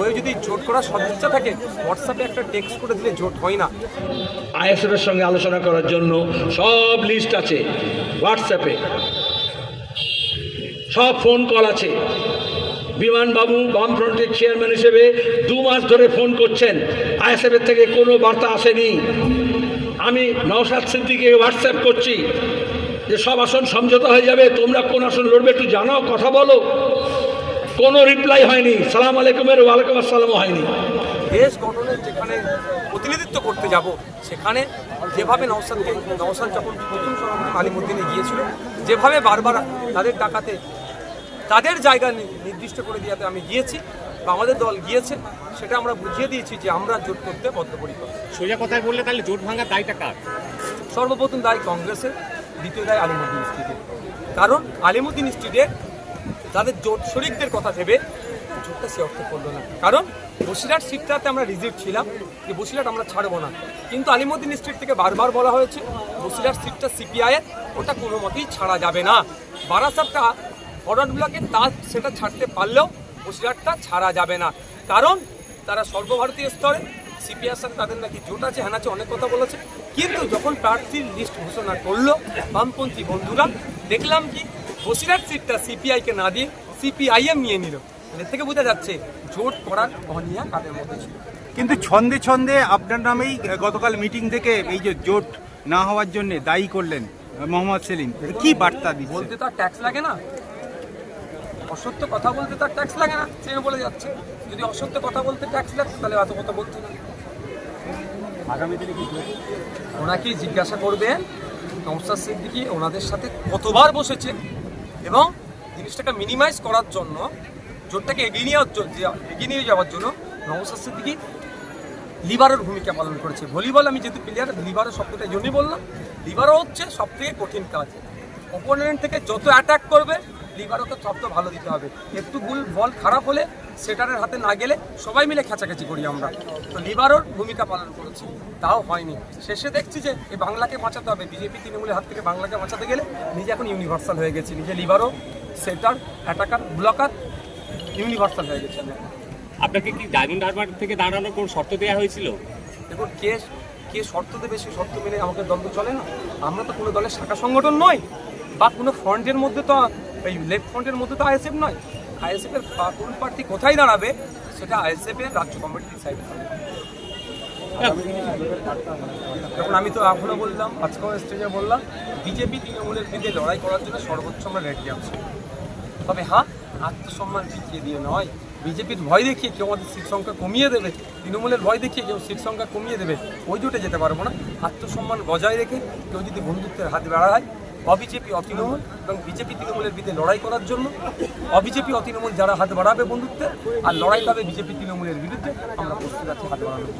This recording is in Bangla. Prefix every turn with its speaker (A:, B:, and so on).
A: হয়ে যদি জোট করার সদিচ্ছা থাকে হোয়াটসঅ্যাপে একটা টেক্সট করে দিলে জোট হয় না।
B: আইএসএফ এর সঙ্গে আলোচনা করার জন্য সব লিস্ট আছে হোয়াটসঅ্যাপে সব ফোন কল আছে। বিমানবাবু, বামফ্রন্টের চেয়ারম্যান হিসেবে দু মাস ধরে ফোন করছেন। আইএসএফ এর থেকে কোনো বার্তা আসেনি। আমি নওশাদ সিদ্দিকে হোয়াটসঅ্যাপ করছি যে সব আসন সমঝোতা হয়ে যাবে, তোমরা কোন আসন লড়বে একটু জানাও, কথা বলো। কোনো রিপ্লাই হয়নি। সালাম আলাইকুমের ওয়ালাইকুম আসসালামও হয়নি।
A: দেশ গঠনের যেখানে প্রতিনিধিত্ব করতে যাব সেখানে যেভাবে নওসাদকে নওসাদ যখন প্রথম সভাপতি আলিমুদ্দিনে গিয়েছিল যেভাবে বারবার তাদের টাকাতে তাদের জায়গা নির্দিষ্ট করে দিয়াতে আমি গিয়েছি বা আমাদের দল গিয়েছে সেটা আমরা বুঝিয়ে দিয়েছি যে আমরা জোট করতে বদ্ধপরিকর।
C: সোজা কথায় বললে তাহলে জোট ভাঙার দায়টা কার?
A: সর্বপ্রথম দায় কংগ্রেসের দ্বিতীয় দায় আলিমুদ্দিন স্ট্রিটের। কারণ আলিমুদ্দিন স্ট্রিটে তাদের জোট শরিকদের কথা ভেবে জোটটা সে অর্থ করল না। কারণ বসিরহাট সিটটাতে আমরা রিজিট ছিলাম যে বসিরহাট আমরা ছাড়বো না। কিন্তু আলিমুদ্দিন স্ট্রিট থেকে বারবার বলা হয়েছে, বসিরহাট সিটটা সিপিআইয়ের ওটা কোনো মতেই ছাড়া যাবে না। বারাসাতটা ফরওয়ার্ড ব্লকে তা সেটা ছাড়তে পারলেও বসিরহাটটা ছাড়া যাবে না। কারণ তারা সর্বভারতীয় স্তরে সিপিআর সাথে তাদের নাকি জোট আছে হ্যান আছে অনেক কথা বলেছে। কিন্তু যখন প্রার্থীর লিস্ট ঘোষণা করল বামপন্থী বন্ধুরা, দেখলাম কি বসিরহাট সিটটা সিপিআইকে না দিয়ে সিপিআইএম নিয়ে নিল। এর থেকে বোঝা যাচ্ছে জোট করার অনিয়া কাদের মধ্যে ছিল।
D: কিন্তু ছন্দে ছন্দে আপনার নামেই গতকাল মিটিং থেকে এই যে জোট না হওয়ার জন্য দায়ী করলেন মোহাম্মদ সেলিম। কি বার্তা দিচ্ছে?
A: বলতে তো আর ট্যাক্স লাগে না। অসত্য কথা বলতে তার ট্যাক্স লাগে না সে বলে যাচ্ছে। যদি অসত্য কথা বলতে ট্যাক্স লাগতো তাহলে এত কথা বলতো না। ওনাকেই জিজ্ঞাসা করবেন নমস্কার সিদ্দিকি ওনাদের সাথে কতবার বসেছে? এবং জিনিসটাকে মিনিমাইজ করার জন্য, জোরটাকে এগিয়ে নিয়ে এগিয়ে নিয়ে যাওয়ার জন্য নমস্কার সিদ্দিকি লিভারের ভূমিকা পালন করেছে। ভলিবল আমি যেহেতু প্লেয়ার লিভারের শব্দটা জন্যই বললাম। লিভারও হচ্ছে সবথেকে কঠিন কাজ। অপোনেন্ট থেকে যত অ্যাটাক করবে লিভারওকে তো ভালো দিতে হবে। একটু গুল বল খারাপ হলে সেটারের হাতে না গেলে সবাই মিলে খেঁচাখেচি করি আমরা। তো লিভারও ভূমিকা পালন করেছি তাও হয়নি। শেষে দেখছি যে এই বাংলাকে বাঁচাতে হবে। বিজেপি তৃণমূলের হাত থেকে বাংলাকে বাঁচাতে গেলে নিজে এখন ইউনিভার্সাল হয়ে গেছি। নিজে লিভারও সেটার অ্যাটাকার ব্লকার ইউনিভার্সাল হয়ে গেছে
C: আপনাকে কি ডায়মন্ড হারবার থেকে দাঁড়ানোর কোন শর্ত দেওয়া হয়েছিল?
A: দেখুন কে কে শর্ত দেবে সেই শর্ত মেনে আমাকে দল তো চলে না। আমরা তো কোনো দলের শাখা সংগঠন নয় বা কোনো ফ্রন্টের মধ্যে তো এই লেফট ফ্রন্টের মধ্যে তো আইএসএফ নয়। আইএসএফ এর পা- কোন প্রার্থী কোথায় দাঁড়াবে, সেটা আইএসএফ এর রাজ্য কমিটি ডিসাইড করে যখন আমি তো এখনও বললাম, আজকেও স্টেজে বললাম, বিজেপি তৃণমূলের বিরুদ্ধে লড়াই করার জন্য সর্বোচ্চ আমরা রেডি আছি। তবে হ্যাঁ আত্মসম্মান বিকিয়ে দিয়ে নয়। বিজেপির ভয় দেখিয়ে কেউ আমাদের সিট সংখ্যা কমিয়ে দেবে, তৃণমূলের ভয় দেখিয়ে কেউ সিট সংখ্যা কমিয়ে দেবে, ওই জোটে যেতে পারব না। আত্মসম্মান বজায় রেখে কেউ যদি বন্ধুত্বের হাত বাড়ায় অবিজেপি, অতৃণমূল এবং বিজেপি, তৃণমূলের বিরুদ্ধে লড়াই করার জন্য অবিজেপি, অতৃণমূল যারা হাত বাড়াবে বন্ধুত্বে, আর লড়াই পাবে বিজেপি, তৃণমূলের বিরুদ্ধে, আমরা প্রস্তুত আছি হাত বাড়ানোর জন্য।